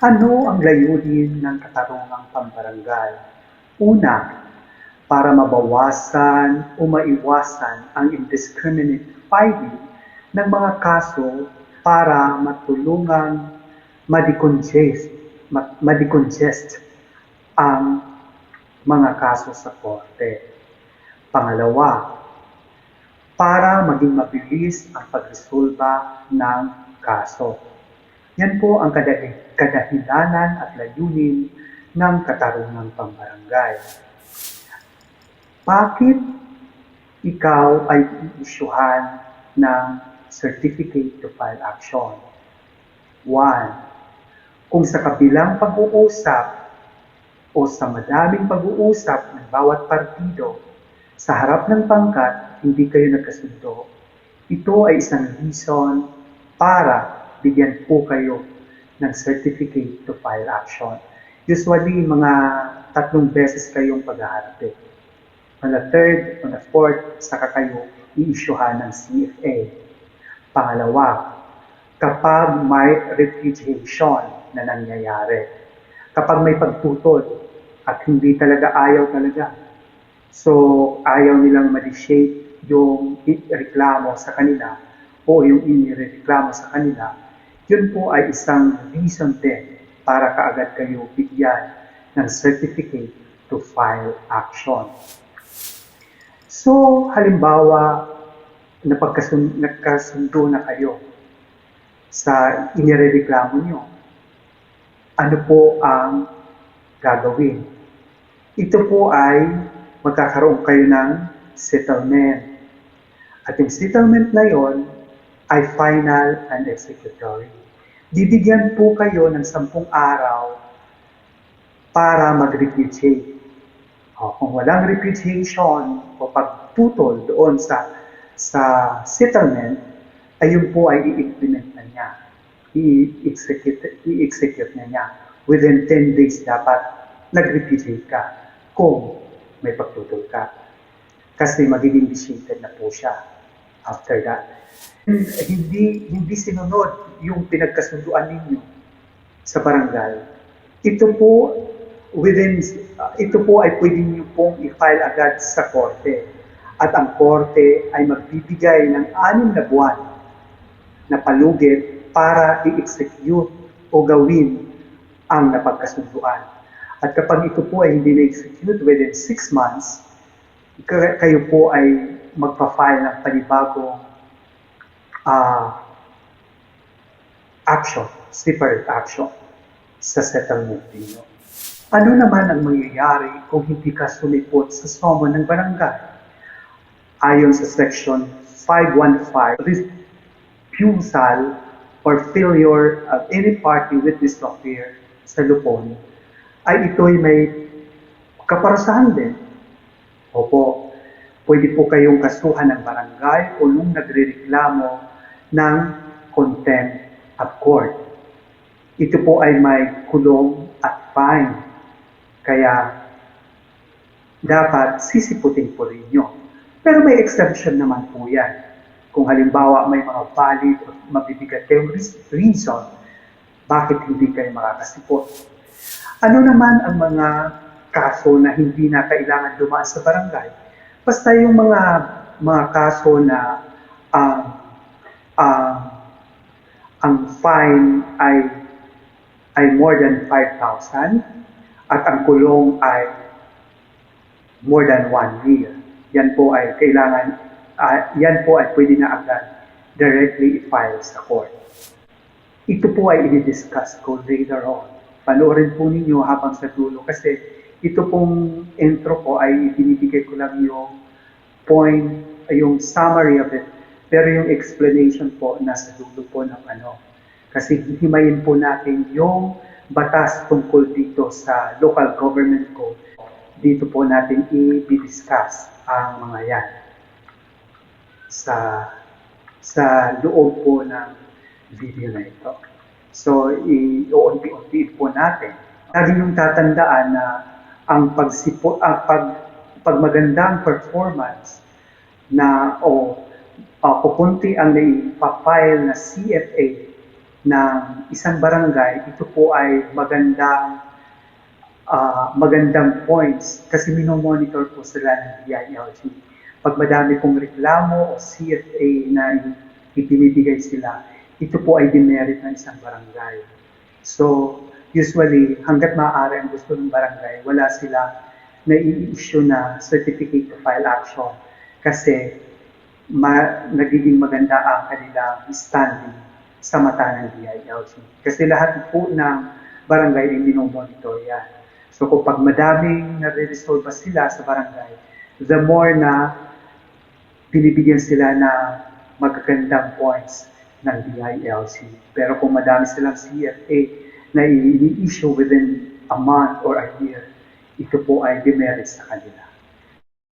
Ano ang layunin ng katarungang pambarangay? Una, para mabawasan o maiwasan ang indiscriminate filing ng mga kaso para matulungang madecongest, ma- madecongest ang mga kaso sa korte. Pangalawa, para maging mabilis ang pagresolba ng kaso. Yan po ang kada- kadahilanan at layunin ng katarungang pambarangay. Bakit ikaw ay iisyuhan ng Certificate to File Action? One, kung sa kabilang pag-uusap o sa madaming pag-uusap ng bawat partido sa harap ng pangkat, hindi kayo nagkasundo, ito ay isang reason para bigyan po kayo ng certificate to file action. Usually, mga tatlong beses kayong paghaharapin. On the third, on the fourth, saka kayo i-issuehan ng CFA. Pangalawa, kapag may repudiation na nangyayari. Kapag may pagtutol at hindi talaga ayaw talaga. So, ayaw nilang ma-shape yung reklamo sa kanila o yung inireklamo sa kanila, yun po ay isang reason din para kaagad kayo bigyan ng certificate to file action. So, halimbawa, nagkasundo na kayo sa inireklamo nyo. Ano po ang gagawin? Ito po ay magkakaroon kayo ng settlement. At yung settlement na yon ay final and executory. Bibigyan po kayo ng sampung araw para mag-repudiate. O, kung walang repudiation o pagtutol doon sa sa settlement, ay yun po ay i-implement na niya. I-execute, i-execute na niya. Within 10 days dapat nag-repudiate ka kung may pagtutol ka. Kasi magiging vitiated na po siya after that. Hindi hindi sinunod yung pinagkasunduan ninyo sa barangay. Ito po within uh, ito po ay pwede niyo pong i-file agad sa korte. At ang korte ay magbibigay ng anim na buwan na palugit para i-execute o gawin ang napagkasunduan. At kapag ito po ay hindi na-execute within 6 months, kayo po ay magpa-file ng panibagong ah, action, separate action sa settlement ninyo. Ano naman ang mangyayari kung hindi ka sumipot sa SOMO ng barangay? Ayon sa Section 515, refusal or failure of any party witness to appear sa lupon, ay ito'y may kaparasahan din. Opo, pwede po kayong kasuhan ng barangay o nung nagrereklamo ng contempt of court. Ito po ay may kulong at fine. Kaya dapat sisiputin po rin nyo. Pero may exemption naman po yan. Kung halimbawa may mga valid o mabibigat kayong reason, bakit hindi kayo makakasipot? Ano naman ang mga kaso na hindi na kailangan dumaan sa barangay? Basta yung mga mga kaso na um, um, ang fine ay ay more than 5,000 at ang kulong ay more than 1 year. Yan po ay kailangan, ah, yan po ay pwede na agad directly i-file sa court. Ito po ay i-discuss ko later on. Panoorin po ninyo habang sa dulo kasi ito pong intro ko ay binibigay ko lang yung point, yung summary of it. Pero yung explanation po nasa dulo po ng ano. Kasi himayin po natin yung batas tungkol dito sa local government code. Dito po natin i-discuss ang mga yan sa sa loob po ng video na ito. So, i-unti-unti po natin. Lagi nyung tatandaan na ang pagsipo, ah, pag, pag magandang performance na o uh, kukunti ang naipapile na CFA ng isang barangay, ito po ay magandang ah, magandang points kasi minomonitor po sila ng DILG. Pag madami pong reklamo o CFA na ibinibigay sila, ito po ay demerit ng isang barangay. So, usually, hanggat maaari ang gusto ng barangay, wala sila na i-issue na certificate to file action kasi ma- nagiging maganda ang kanilang standing sa mata ng DILG. Kasi lahat po ng barangay ay minomonitor yan. So kung pag madaming nare-resolve sila sa barangay, the more na binibigyan sila ng magagandang points ng DILG. Pero kung madami silang CFA na i-issue within a month or a year, ito po ay demerit sa kanila.